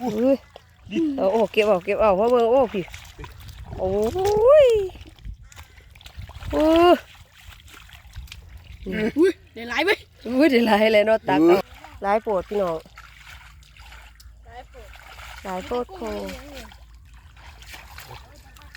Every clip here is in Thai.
อุ้ยเอาโอ้เก็บเอาเก็บเอาเพราะเบิ่งโอ้พี่โอ้ยโอ้ยอุ้ยได้หลายไปอุ้ยได้หลายเลยเนาะตักเอาหลายโปรดพี่น้องหลายโปรดโค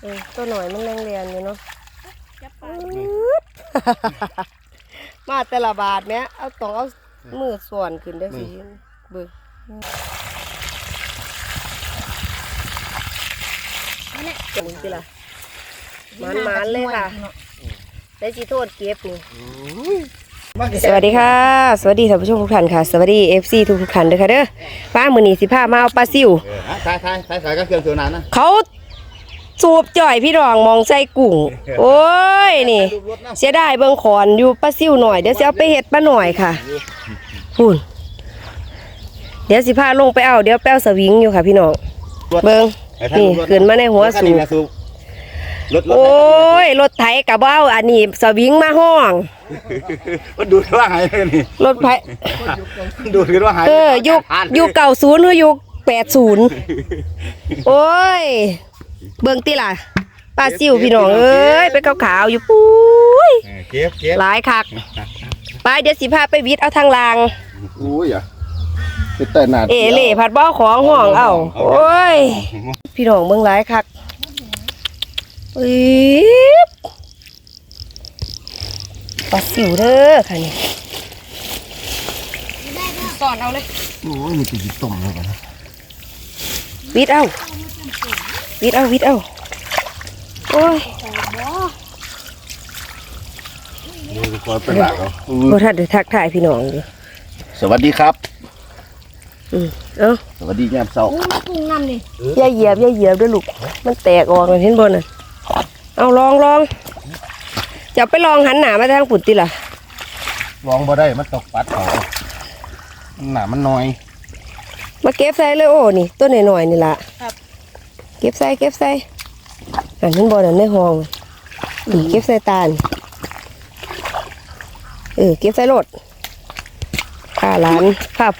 เออตัวหน่อยมันแรงเรียนอยู่เนาะจับปลามาแต่ละบาทเนี้ยเอาต้องเอามือส่วนขึ้นได้สิเบิ่ง นั่นแหละจังสิล่ะมันมันๆเลยค่ะ ได้สิโทษเก็บนี่สวัสดีค่ะ สวัสดีท่านผู้ชมทุกท่านค่ะ สวัสดี FC ทุกทุกๆท่านเด้อค่ะเด้อว่ามื้อนี้สิพามาเอาปลาซิวเออฮะใช่ใช่ใช่ใช่ก็เครื่องตัวนานนะเขาสูบจ่อยพี่รองมองใส่กุ้งโอ้ยนี่รูปรถนะเสียดายเบิ่งขอนอยู่ปลาซิวหน่อยเดี๋ยวสิเอาไปเฮ็ดปลาหน่อยค่ะพูน เดี๋ยวสิพาลงไปเอาเดี๋ยวแป้วสวิงอยู่ค่ะพี่น้องเบิ่งนี่ขึ้นมาในหัวสูบบรถรถโอ้ยรถไถกับเบ้าอันนี้สวิงมาห้องมันดูดว่าหายเลยนี่รถไถมันดูดกันว่าหายเออยุคยุคเก่าศูนย์หรือยุคแปดศูนย์โอ้ย เบิ่งติล่ะปลาซิวพี่น้องเอ้ยเป็นขาวๆอยู่ปุ้ยเออเก็บเก็บหลายคักไปเดี๋ยวสิพาไปวิทย์เอาทางลางอุ้ยอะ เป็นแต่หนาเอเล่ผัดเบ้าของห้องเอาโอ้ย พี่น้องเบิ่งหลายคักปี๊บปลาซิวเด้อค่ะนี่สอนเอาเลยโอ้ยมีตีต้มเลยกันนะวิทย์เอาวิทย์เอาวิทย์เอาโอ้ยนี่คือความเป็นหลักเหรอบ่ทันได้ทักทายพี่น้องอยู่สวัสดีครับ อืมเอ้าสวัสดียามเช้าอู้กุ้งน้ำนี่อย่าเหยียบอย่าเหยียบด้วยลูก มันแตกออกเลยเห็นบนน่ะ เอาลองลองจะไปลองหันหนามาทางปุ่นติล่ะลองบ่ได้มันตกปัดเขาหนามันน้อย มาเก็บใส่เลยโอ้นี่ต้นหน่อยๆนี่ล่ะเก็บใส่เก็บใส่อันเห็นบนนั่นในห้องนี่เก็บใส่ตาลเออเก็บใส่รถข้าหลานภาพ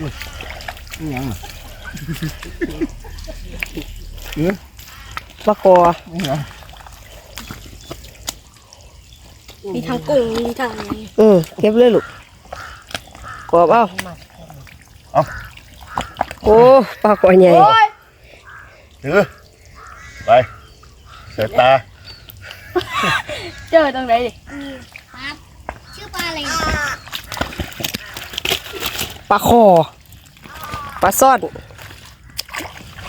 นี่ยังน่ะมะกอนี่ยังมีทางกุ้งมีทางอะไรอืมเก็บเลยลูกกรอบเอาโอ้ปลากอใหญ่ถือไปเสยตาเจอตรงไหนดิ ชื่อปลาอะไร ปลาคอปลาซ่อน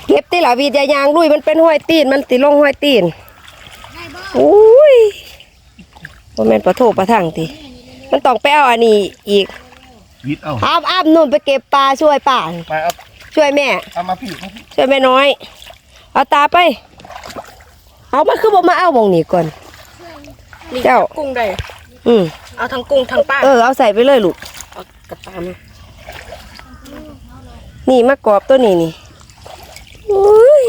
เก็บตีหลาวีดยายางลุยมันเป็นห้อยตีน มันติลงห้อยตีนได้บ่อุ้ยว่าแม่นปลาโถปลาถังติมันต้องไปเอาอันนี้อีกวิทย์เอาอ้ามอ้ามนุ่นไปเก็บปลาช่วยป่าไปเอาช่วยแม่เอามาพี่มาพี่ช่วยแม่น้อย เอาตาไป เอามาคือบ่มาเอาวงนี้ก่อนนี่เจ้ากุ้งได้อืมเอาทางกุ้งทางป้าเออเอาใส่ไปเลยลูกเอากระตาม นี่มากรอบตัวนี้นี่อุ้ย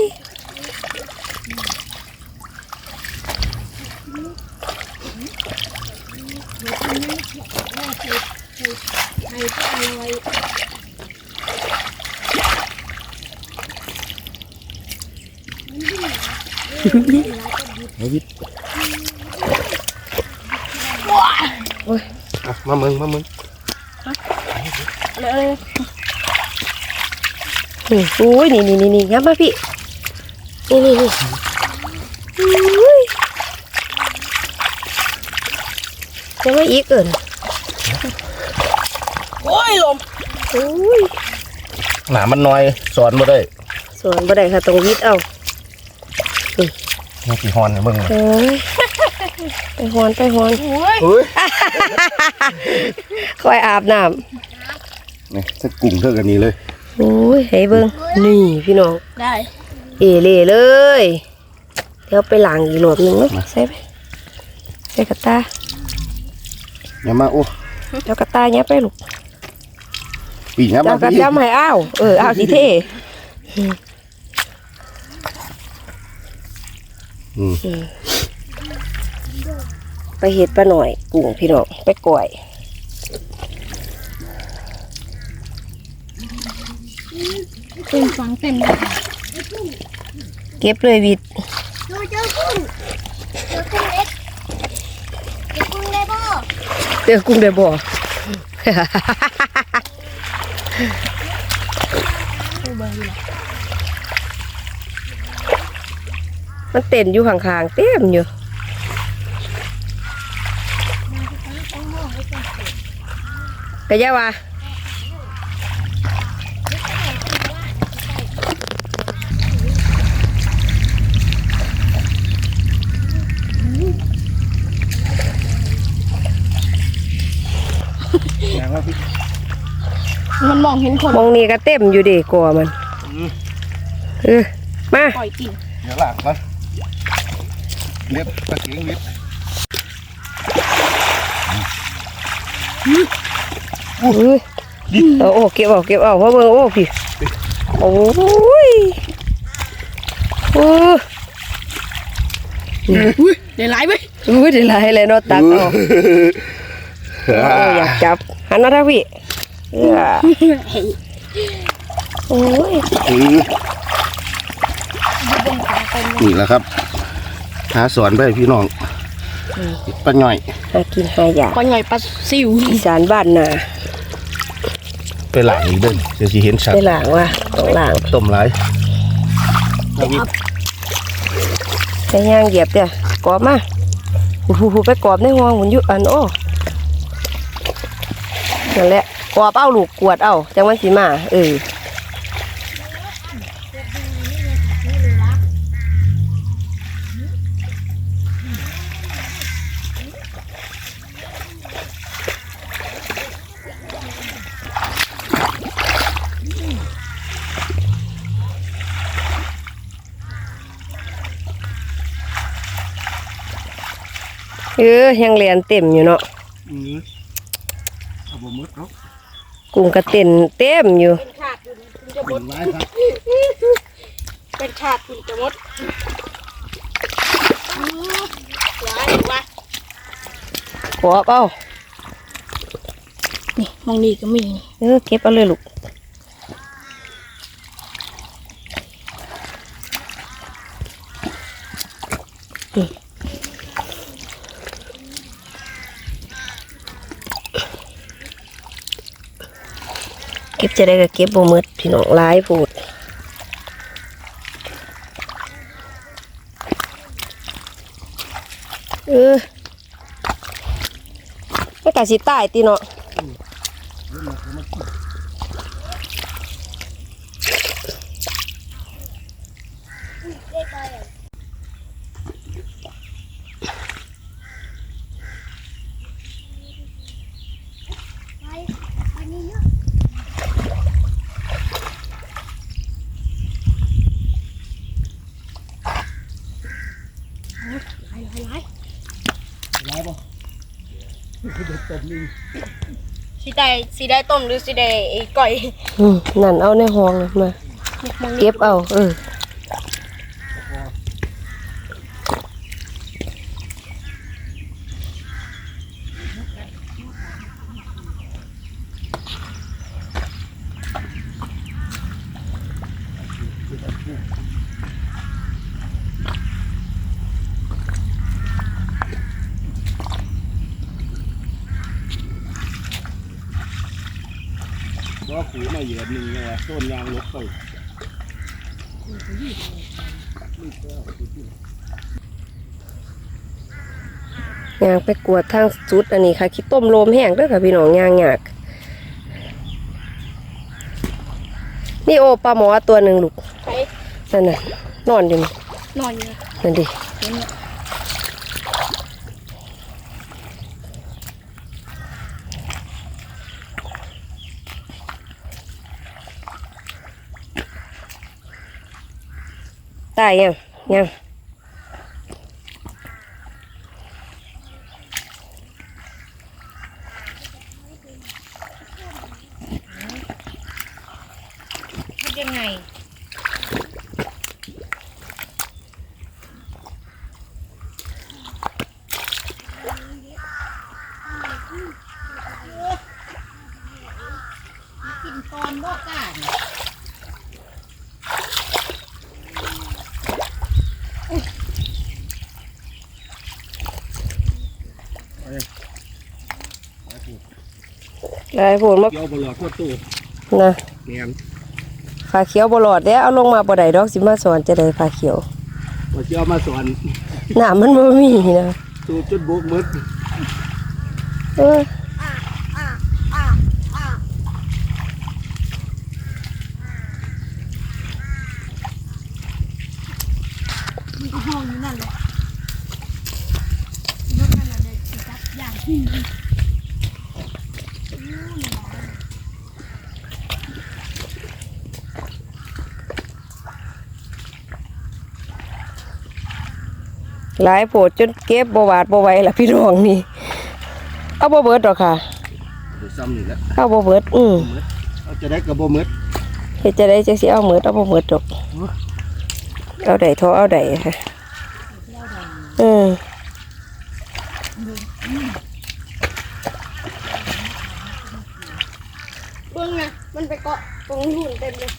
เอาวิทย์อะมามึงมามึงเลย นี่อุ้ยนี่นี่นี่นี่ยับมาพี่ นี่นี่นี่อุ้ยยังไม่อีกเอินโอ้ยลมอุ้ยหนามันน้อยสอนมาได้ส่วนบ่ได้ค่ะตรงวิทย์เอามีกี่ฮอนเนี่ยมึงโอ้ยไปหอนไปหอนโอ้ยเฮ้ยคอยอาบน้นี่สักกุ้งเท่ากันนี้เลยำอุ้ยให้เบิ่งนี่พี่น้อง ได้ เอเล่เลย เดี๋ยวไปล้างอีกรอบหนึงเนาะใส่ไปใส่กระตาอย่ามาโอ้เดี๋ยวกระตาเนี้ยไปลูกปีนี้เดี๋มายวกระพี่จำให้อ้าว เอออ้าวสิเท่อืม ไปเห็ดปลาหน่อยกุ้งพี่น้องไปก่อย เต็มฝังเต็มเลยเก็บเลยวิดดูเจอกุ้งเจอกุ้งเล็กเจอกุ้งเลยบ่เจอกุ้งได้บ่มันเต้นอยู่ข้างๆเต็มอยู่กะยาว่า มันมองเห็นคนมองนี่ก็เต็มอยู่เดิกลัวมันเออมาปล่อยกินเดี๋ยวหลังก่อนเล็บกระเสียงเล็บอุ้ยเอาโอ้เก็บเอาเก็บเอาเพราะเบิ่งโอ้พี่โอ้ยโอ้ยอุ้ยเดี๋ยวไล่ไปอุ้ยได้หลายเลยเนาะตักเอาโอ้อยากจับหันมาทางพี่เอื้อ โอ้ยอือนี่แหละครับหาสอนไปให้พี่น้องป้าหน่อยหากินหาอยากปล่อยหน่อยปลาซิวอีสานบ้านนาไปหลังอีกเด้อเดี๋ยวสิเห็นชัดได้หลางว่ะต้องหลางต้มหลายเอาวิใช้ย่างเหยียบเด้อกรอบมาหูหูไปกรอบในห้องหมุนอยู่อันโอ้นั่นแหละ กรอบเอาลูกกวดเอาจังมันสิมา เออเออยังเรียนเต็มอยู่เนาะอือเอาบ่มดเนาะ กุ้งกระเต็นเต็มอยู่เป็นขาดคุณจะมเป็ดนไม้ครับเป็นขาดคุณจะมดร้ายว่ะกรอบเอานี่มองนี่ก็มีเออเก็บเอาเลยลูก เก็บจะได้ก็เก็บบ่หมดพี่น้องหลายพูดเออไม่กะสิตายตีเนาะ ไปอันนี้เยอะ ร้ายบ่เด็ก ต้มนี่สีได้สีได้ต้มหรือสีได้ไอ้ก่อย อืมนั่นเอาในห้องน่ะมามองเก็บเอา เออ ว่าขู มาเหยียบหนึ่งเลยว่ะต้นยางลกไปยางไปกวดทางจุดอันนี้ค่ะคิดต้มโลมแห้งด้วยค่ะพี่น้องยางหยากนี่โอปลาหมอตัวหนึ่งลูกนั่นน่ะนอนอยู่นี่นอนอยู่นั่นดิ ตายยังยังยังไง กินตอนบ่กล้า หลายโผลมาเกี่ยวบอลอดทั่วตู้นะเนียนผาเขียวบ่หลอดเด้เอาลงมาบ่ได้ดอกสิมาสอนจะได้ผาเขียวว่าเกี่ยวมาสอนน้ำมันบ่มีนะ ตู้จุดบุกมืดเออ มันก็ห้องอยู่นั่นแหละนกนั่นน่ะเด็กสิจับอย่างที่ หลายโผดจนเก็บบ่หวาดบ่ไหวล่ะพี่น้องนี่ เอาบ่เบิดดอกค่ะเดี๋ยวซ้ำนี่แหละเอาบ่เบิดอือมืดเอาจะได้กระโบมืดเฮ็ดจะได้จังสิเอาเบิดเอาบ่เบิดดอกเอาได้ทอเอาได้ค่ะเออเบิ่งนะมันไปเกาะตรงหุ่นเต็มเลย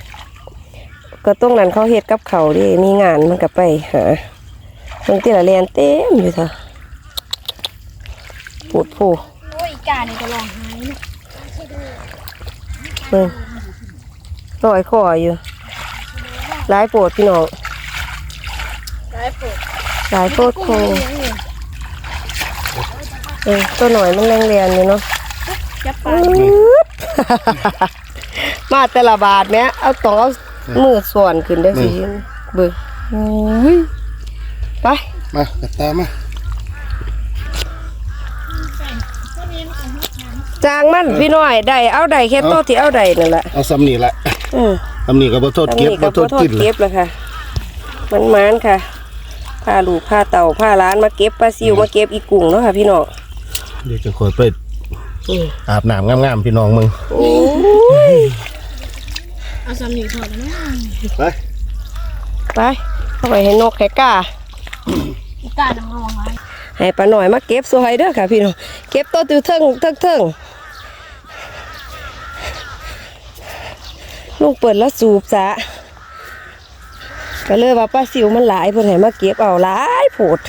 ก็ตรงนั้นเขาเฮ็ดกับเขาวดิมีงานมันก็ไปหา เบิ่งที่ละเรียนเต็มอยู่เถอะปวดผู้โอ้ยอีกานี่ก็ร้องไห้เนาะเบิ่งลอยคออยู่หลายโปวดพี่น้องได้ปวดหลายโปวดโคกุ้งเลี้ยงเลยเออตัวหน่อยมันแรงเรียนอยู่เนาะจับปลามาแต่ละบาทแม่เอาต้องเอามือส่วนขึ้นได้อสิเบิ่งโอ้ย ไปมาจับตามาจางมันพี่น้อยได้เอาได้แค่โตวที่เอาได้นั่นแหละเอาซ้ำนี่แหละอือซ้ำนี่ก็บ่โทษตรงเก็บนี้บ่ก็โทบ่ษโทษกินเลเก็ยบแล้วค่ะมันมานค่ะพาลูกพาเต่าพาร้านมาเก็บปลาซิวมาเก็บอีกุ้งเนาะค่ะพี่น้องเดี๋ยวจะคอยไปอืออาบน้ำงามๆพี่น้องมึงโอ้ยเอาสำนีถอดแล้วนะไปไปเข้าไปให้นกให้กาอี กาน้ำร้องไห้ให้ปลาหน่อยมาเก็บสวยเด้อค่ะพี่น้องเก็บตัวติวเทิงเทิงเทิงลูกเปิดแล้วสูบซะก็เลยว่าปลาซิวมันหลายเพิ่นให้มาเก็บเอาหลายโผด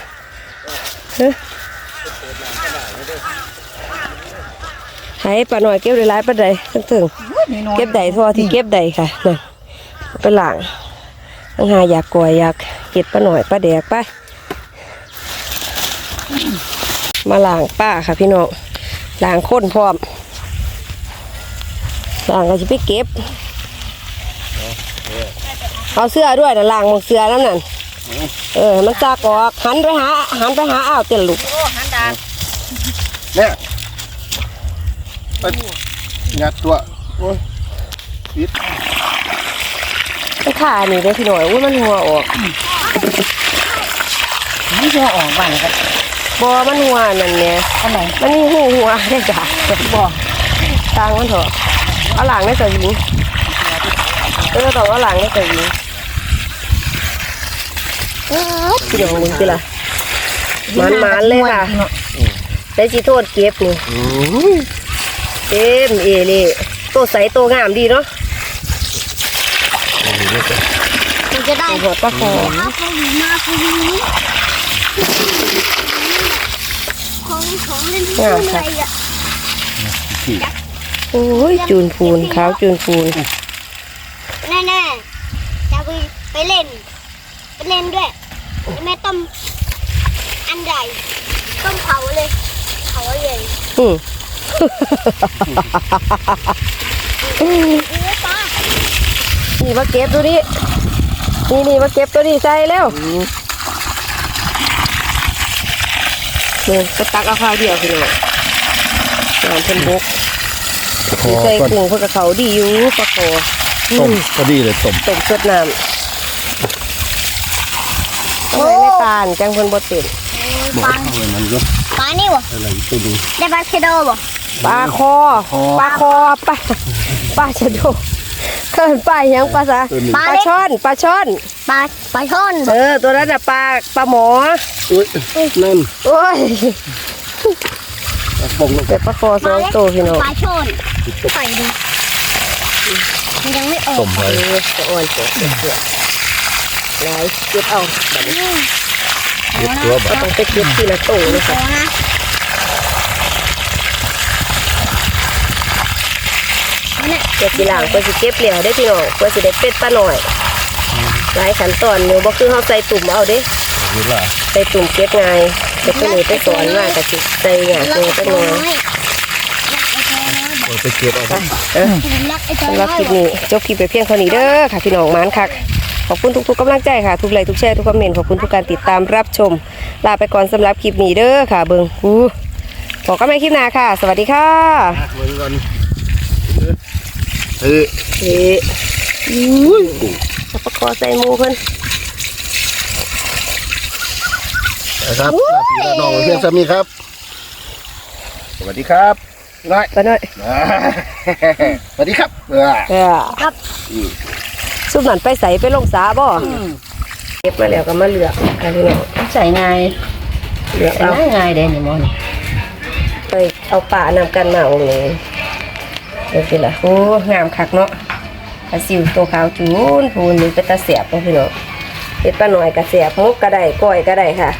เฮ้ยให้ปลาหน่อยเก็บได้หลายปานใดเทิงเทิงเก็บได้ทั่วที่เก็บได้ค่ะนั่นเอาไปล้างทั้งหาอยากกอยอยากเก็บปลาหน่อยปลาแดกไป มาล้างป้าค่ะพี่น้องล้างข้นพร้อมล้างก็จะไปเก็บ เอาเสื้อด้วยนะล้างหมองเสื้อนั่นน่ะเออ มันซากออกหันไปหาหันไปหาอ้าวเตียนลูกโอ้หันดาเนี่ยไปงัดตัวโอ้ยปิดมันขานี่ได้อพี่หน่อยว่ามันหัวออกไม่ชัวออกบ้านครับ บอมันหัวนั่นเนี่ยอันไหนมันมีหูหัวได้จ้ะบ่ตางมันเถอะเอาหลังได้แต่หญิงเออต้องเอาหลังได้แต่หญิงพี่น้องมึงสิล่ะมันมันๆเลยค่ะได้สิโทษเก็บนี่โอ้ยเต็มเอเล่ตัวใสตัวงามดีเนาะมันจะได้ตัวหัวปลาคอมาฟูมาฟู ของของเล่นที่อะไรอะโอ้ยจูนฟูนขาวจูนฟูนแน่แน่ๆจะไปไปเล่น ไปเล่นด้วยแม่ต้มอันใหญ่ต้มเผาเลยเผาใหญ่อืมเอ้ยป้านี่มาเก็บตัวนี้นี่นี่มาเก็บตัวนี้ใส่แล้ว นี่ก็ตักเอาข้าวเดียวพี่น้องน้ำเพิ่นบกคอใส่ก่อนกุ้งเพื่อกระเขาดีอยู่ปลาคออืต้มมก็ดีเลยต้มต้มสดน้ำต้องให้ในตาลจังเพิ่นบ่เต็มบอกเข้าไปมันก็ป้านี่วะอะไรตัวดูได้ปลาเคโดบ่ปลาคอปลาคอปลาปลาชะโด เขินปลาหยังปลาซะตัวนี้ปลาช่อนปลาช่อนปลาปลาช่อนเออตัวนั้นน่ะปลาปลาหมออุ้ยนั่นโอ้ยปงลงไปแต่ปลาคอสองตัวพี่น้องปลาช่อนใส่ดูมันยังไม่ออกต้มไปเออจะอ่อนเสียเสียเสียไหนเก็บเอาแบบนี้เก็บตัวแบก็บต้องไปเก็บทีละตัวเลยโอ้ค่ะนะ เดี๋ยวสิล้างเพื่อสิเก็บเหลียวได้อพี่น้องเพื่อสิได้เป็ดปลาหน่อยหลายขั้นตอนอยู่บ่คือเฮาใส่ตุ่มเอาเด้นี่ล่ะใส่ตุ่มเก็บง่ายเดี๋ยวตัวนี้ไปสอนมาก็สิใส่หยารัตัวกจัไอ้กหตัวน่อยน้อยรักไอ้ตัวน้อยเอาไปเก็บเอาไปเออผมรักไอ้ตัวสำหน้รับอยคลิปนี้จบคลิปไปเพียงเท่านี้เด้อค่ะพี่น้องหมานคักขอบคุณทุกๆกำลังใจค่ะ ทุกไลค์ทุกแชร์ทุกคอมเมนต์ขอบคุณทุกการติดตามรับชม ลาไปก่อนสำหรับคลิปนี้เด้อค่ะ เบิงอู้บอกกันใหม่คลิปหน้าค่ะ สวัสดีค่ะ เหมือนกันเฮ้ยเฮ้อุ้ยจะประคอใส่หมูเพิ่นนะครับลาพี่ลาน้องเพียงสามีครับ สวัสดีครับน้อยไปหน่อยอ่าสวัสดีครับเออเออครับซุปหนันไปใส่ไปลงสาบ่เก็บมาแล้วก็มาเหลือกค่ะพี่น้องใส่ง่ายเหลือกใส่เอาง่ายง่ายเด้นี่หมอนี่ไปเอาป่านำกันมาองค์นี้ เป็นสิล่ะโอ้งามคักเนาะปลาซิวตัวขาวจูนพูนนี่เป็นตาเสียบเนาะพี่น้องเป็ดปลาหน่อยกระเสียบมกกระได้ก้อยกระได้ค่ะ